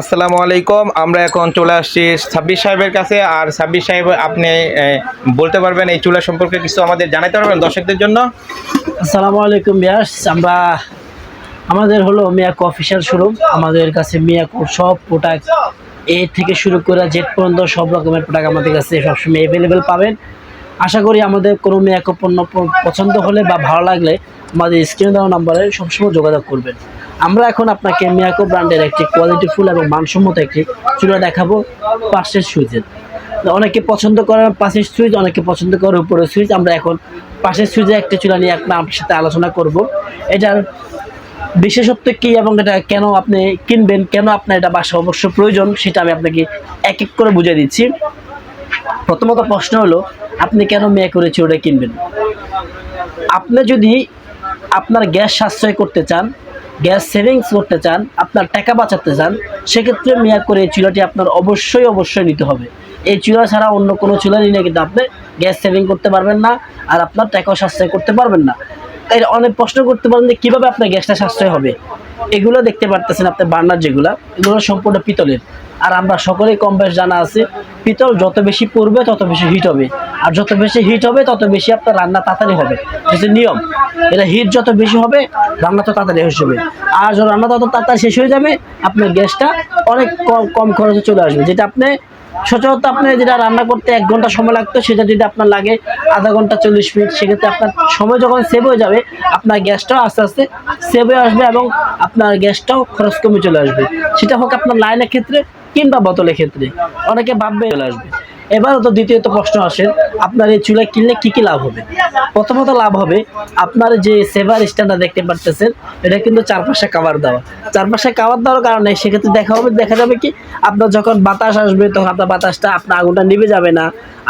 আসসালামু আলাইকুম। আমরা এখন চলে আসছি ছাব্বিশ সাহেবের কাছে। আর ছাব্বিশ সাহেব, আপনি বলতে পারবেন এই চুলা সম্পর্কে কিছু আমাদের জানাতে পারবেন দর্শকদের জন্য? আসসালামু আলাইকুম বিয়াস আমরা, আমাদের হলো মিয়াকো অফিসিয়াল শোরুম। আমাদের কাছে মিয়াকো সব প্রোডাক্ট এ থেকে শুরু করে জেড পর্যন্ত সব রকমের প্রোডাক্ট আমাদের কাছে সবসময় অ্যাভেলেবেল পাবেন। আশা করি আমাদের কোনো মিয়াকো পণ্য পছন্দ হলে বা ভালো লাগলে আমাদের স্ক্রিনে দেওয়া নাম্বারে সবসময় যোগাযোগ করবেন। আমরা এখন আপনাকে মিয়াকো ব্র্যান্ডের একটি কোয়ালিটিফুল এবং মানসম্মত একটি চুলা দেখাবো পাশের সুইচের অনেকে পছন্দ করেন পাশের সুইচ, অনেকে পছন্দ করে উপরের সুইচ। আমরা এখন পাশের সুইচে একটি চুলা নিয়ে আপনার আপনার সাথে আলোচনা করব। এটার বিশেষত্ব কি এবং এটা কেন আপনি কিনবেন, কেন আপনার এটা বাসা অবশ্য প্রয়োজন, সেটা আমি আপনাকে এক এক করে বুঝিয়ে দিচ্ছি। প্রথমত প্রশ্ন হলো, আপনি কেন মেয়ে করে চুলাটা কিনবেন? আপনি যদি আপনার গ্যাস সাশ্রয় করতে চান গ্যাস সেভিংস করতে চান, আপনার টাকা বাঁচাতে চান, সেক্ষেত্রে মেয়া করে এই চুলাটি আপনার অবশ্যই অবশ্যই নিতে হবে। এই চুলা ছাড়া অন্য কোনো চুলা নিলে কিন্তু আপনি গ্যাস সেভিং করতে পারবেন না আর আপনার টাকাও সাশ্রয় করতে পারবেন না। তাই অনেক প্রশ্ন করতে পারেন যে কীভাবে আপনার গ্যাসটা সাশ্রয় হবে। এগুলো দেখতে পারতেছেন আপনার বার্নার যেগুলো, এগুলো সম্পূর্ণ পিতলের। আর আমরা সকলেই কম বেশ জানা আছে, পিতল যত বেশি পড়বে, তত বেশি হিট হবে। আর যত বেশি হিট হবে, তত বেশি আপনার রান্না তাড়াতাড়ি হবে। এটা নিয়ম। এটা হিট যত বেশি হবে, রান্না তো তাড়াতাড়ি শেষ হবে। আর যখন রান্না তত তাড়াতাড়ি শেষ হয়ে যাবে, আপনার গ্যাসটা অনেক কম কম খরচে চলে আসবে। যেটা আপনি সচরাচর আপনি যেটা রান্না করতে এক ঘণ্টা সময় লাগতো, সেটা যদি আপনার লাগে আধা ঘণ্টা চল্লিশ মিনিট, সেক্ষেত্রে আপনার সময় যখন সেভ হয়ে যাবে, আপনার গ্যাসটাও আস্তে আস্তে সেভ হয়ে আসবে এবং আপনার গ্যাসটাও খরচ কমে চলে আসবে। সেটা হোক আপনার লাইনের ক্ষেত্রে কিংবা বোতলের ক্ষেত্রে। অনেকে ভাববে চলে আসবে। এবার তো দ্বিতীয়ত প্রশ্ন আসে আপনার এই চুলা কিনলে কি কি লাভ হবে? প্রথমত লাভ হবে আপনার যে সেভার স্ট্যান্ডটা দেখতে পারতেছেন, এটা কিন্তু চারপাশে কাভার দেওয়া। চারপাশে কাভার দেওয়ার কারণে সেক্ষেত্রে দেখা হবে, দেখা যাবে কি আপনার যখন বাতাস আসবে, তখন আপনার বাতাসটা আপনার আগুনটা নিভে যাবে না।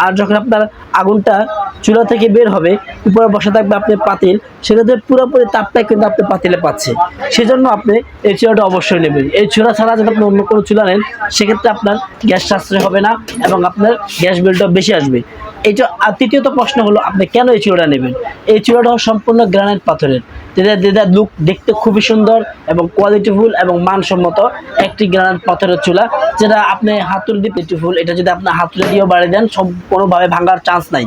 আর যখন আপনার আগুনটা চুলা থেকে বের হবে, উপরে বসে থাকবে আপনি পাতিল, সেক্ষেত্রে পুরোপুরি তাপটা কিন্তু আপনি পাতিলে পাচ্ছে। সেজন্য আপনি এই চুলাটা অবশ্যই নেবেন। এই চুলা ছাড়া যদি আপনি অন্য কোনো চুলা নেন, সেক্ষেত্রে আপনার গ্যাস সাশ্রয় হবে না এবং আপনার গ্যাস বিলটা বেশি আসবে। এইটা আর তৃতীয়ত প্রশ্ন হলো আপনি কেন এই চুলাটা নেবেন? এই হলো সম্পূর্ণ গ্রানাইট পাথরের। যেটা যেটা লুক দেখতে খুবই সুন্দর এবং কোয়ালিটিফুল এবং মানসম্মত একটি গ্রানাইট পাথরের চুলা যেটা আপনি হাতুড়ি দিয়ে পেটিফুল এটা যদি আপনি হাতুড়ি দিয়েও বাড়ি দেন সব কোনোভাবে ভাঙার চান্স নাই।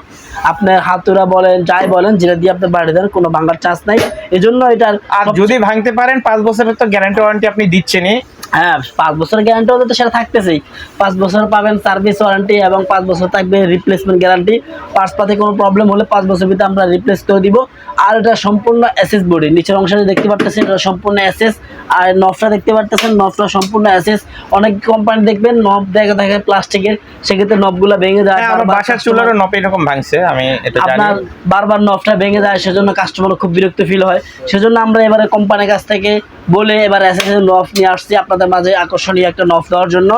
আপনার হাতুড়া বলেন যাই বলেন যেটা দিয়ে আপনি বাড়ি দেন কোনো ভাঙার চান্স নাই। এজন্য এটার আর যদি ভাঙতে পারেন পাঁচ বছরের তো গ্যারান্টি ওয়ারেন্টি আপনি দিচ্ছেনই। হ্যাঁ পাঁচ বছর গ্যারান্টি হলে তো সেটা থাকতেছেই। পাঁচ বছর পাবেন সার্ভিস ওয়ারেন্টি এবং পাঁচ বছর থাকবে রিপ্লেসমেন্ট গ্যারান্টি পার্টস পাতে কোনো প্রবলেম হলে পাঁচ বছর ভিতরে আমরা রিপ্লেস করে দিব। আর এটা সম্পূর্ণ এসএস বডি নিচের অংশটা দেখতে পারতেছেন এটা সম্পূর্ণ এসএস আর নফটা দেখতে পারতেছেন নফটা সম্পূর্ণ এসএস অনেক কোম্পানি দেখবেন নব দেখা থাকে প্লাস্টিকের সেক্ষেত্রে নবগুলো ভেঙে যায় হ্যাঁ, আমার বাসার চুলারও নপ এরকম ভাঙছে আমি এটা জানি। আপনার বারবার নফটা ভেঙে যায় সেজন্য কাস্টমার খুব বিরক্ত ফিল হয়। সেজন্য আমরা এবারে কোম্পানির কাছ থেকে বলে এবার এস নফ নিয়ে আসছি আপনাদের মাঝে আকর্ষণীয় একটা নফ দেওয়ার জন্য।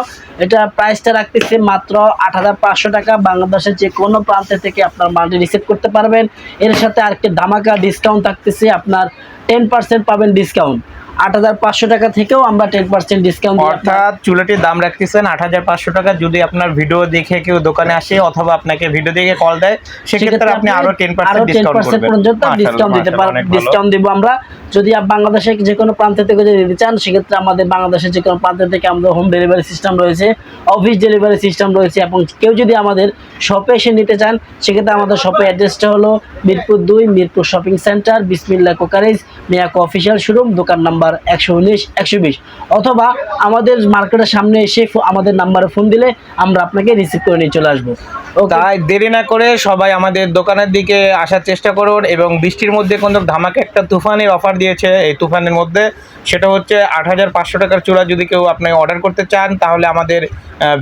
এটা প্রাইসটা রাখতেছি মাত্র আট হাজার পাঁচশো টাকা। বাংলাদেশের যে কোনো প্রান্তে থেকে আপনার মালটি রিসিভ করতে পারবেন। এর সাথে আরেকটি ধামাকা ডিসকাউন্ট থাকতেছে আপনার টেন পার্সেন্ট পাবেন ডিসকাউন্ট আট হাজার পাঁচশো টাকা থেকেও আমরা টেন পার্সেন্ট ডিসকাউন্ট অর্থাৎ চুলাটির দাম রাখতেছেন আট হাজার পাঁচশো টাকা। যদি আপনার ভিডিও দেখে কেউ দোকানে আসে অথবা আপনাকে ভিডিও দেখে কল দেয় সেক্ষেত্রে আপনি আরও টেন পার্সেন্ট ডিসকাউন্ট পর্যন্ত ডিসকাউন্ট দিতে পারেন ডিসকাউন্ট দিব আমরা। যদি বাংলাদেশে যে কোনো প্রান্ত থেকে যদি দিতে চান, সেক্ষেত্রে আমাদের বাংলাদেশের যে কোনো প্রান্ত থেকে আমাদের হোম ডেলিভারি সিস্টেম রয়েছে অফিস ডেলিভারি সিস্টেম রয়েছে, এবং কেউ যদি আমাদের শপে এসে নিতে চান, সেক্ষেত্রে আমাদের শপের অ্যাড্রেসটা হলো মিরপুর দুই, Mirpur shopping centre Bismillah crockeries, Miyako official showroom দোকান নাম্বার একশো উনিশ, একশো বিশ। অথবা আমাদের মার্কেটের সামনে এসে আমাদের নাম্বারে ফোন দিলে আমরা আপনাকে রিসিভ করে নিয়ে চলে আসব। তাই দেরি না করে সবাই আমাদের দোকানের দিকে আসার চেষ্টা করুন, এবং বৃষ্টির মধ্যে কোনো ধামাকে একটা তুফানের অফার দিয়েছে এই তুফানের মধ্যে। সেটা হচ্ছে আট হাজার পাঁচশো টাকার চূড়া যদি কেউ আপনি অর্ডার করতে চান, তাহলে আমাদের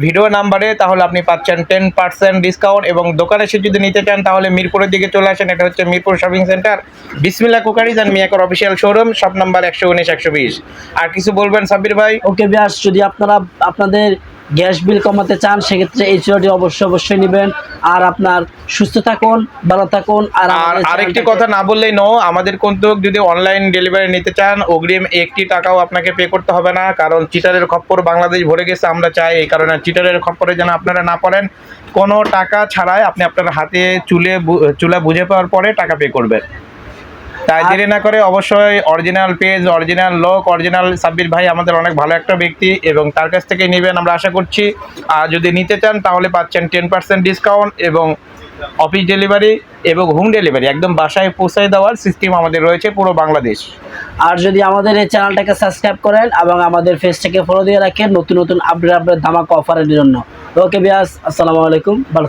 ভিডিও নাম্বারে তাহলে আপনি পাচ্ছেন টেন পার্সেন্ট ডিসকাউন্ট এবং দোকানে এসে যদি নিতে চান, তাহলে মিরপুরের দিকে চলে আসেন। এটা হচ্ছে Mirpur shopping centre Bismillah crockeries and মিয়াকর official showroom shop number একশো উনিশ, একশো বিশ। আর কিছু বলবেন সাব্বির ভাই? ওকে ব্যাস, যদি আপনারা আপনাদের গ্যাস বিল কমাতে চান সেক্ষেত্রে এই চুলাটি অবশ্যই অবশ্যই নেবেন। আর আপনার সুস্থ থাকুন ভালো থাকুন আর আরেকটি কথা না বললেই নো আমাদের কিন্তু যদি অনলাইন ডেলিভারি নিতে চান অগ্রিম একটি টাকাও আপনাকে পে করতে হবে না কারণ চিটারের খপ্পর বাংলাদেশ ভরে গেছে আমরা চাই এই কারণে চিটারের খপ্পরে যেন আপনারা না পড়েন। কোনো টাকা ছাড়াই আপনি আপনার হাতে চুলে চুলা বুঝে পাওয়ার পরে টাকা পে করবেন। তাই দেরি না করে অবশ্যই অরিজিনাল পেজ অরিজিনাল লোক অরিজিনাল সাব্বির ভাই আমাদের অনেক ভালো একটা ব্যক্তি এবং তার কাছ থেকে নেবেন আমরা আশা করছি। আর যদি নিতে চান তাহলে পাচ্ছেন টেন পার্সেন্ট ডিসকাউন্ট এবং অফিস ডেলিভারি এবং হোম ডেলিভারি একদম বাসায় পৌঁছায় দেওয়ার সিস্টেম আমাদের রয়েছে পুরো বাংলাদেশ। আর যদি আমাদের এই চ্যানেলটাকে সাবস্ক্রাইব করেন এবং আমাদের ফেসটাকে ফলো দিয়ে রাখেন নতুন নতুন আপডেট আপডেট ধামাকা অফারের জন্য। ওকে বিয়াস আসসালামু আলাইকুম ভালো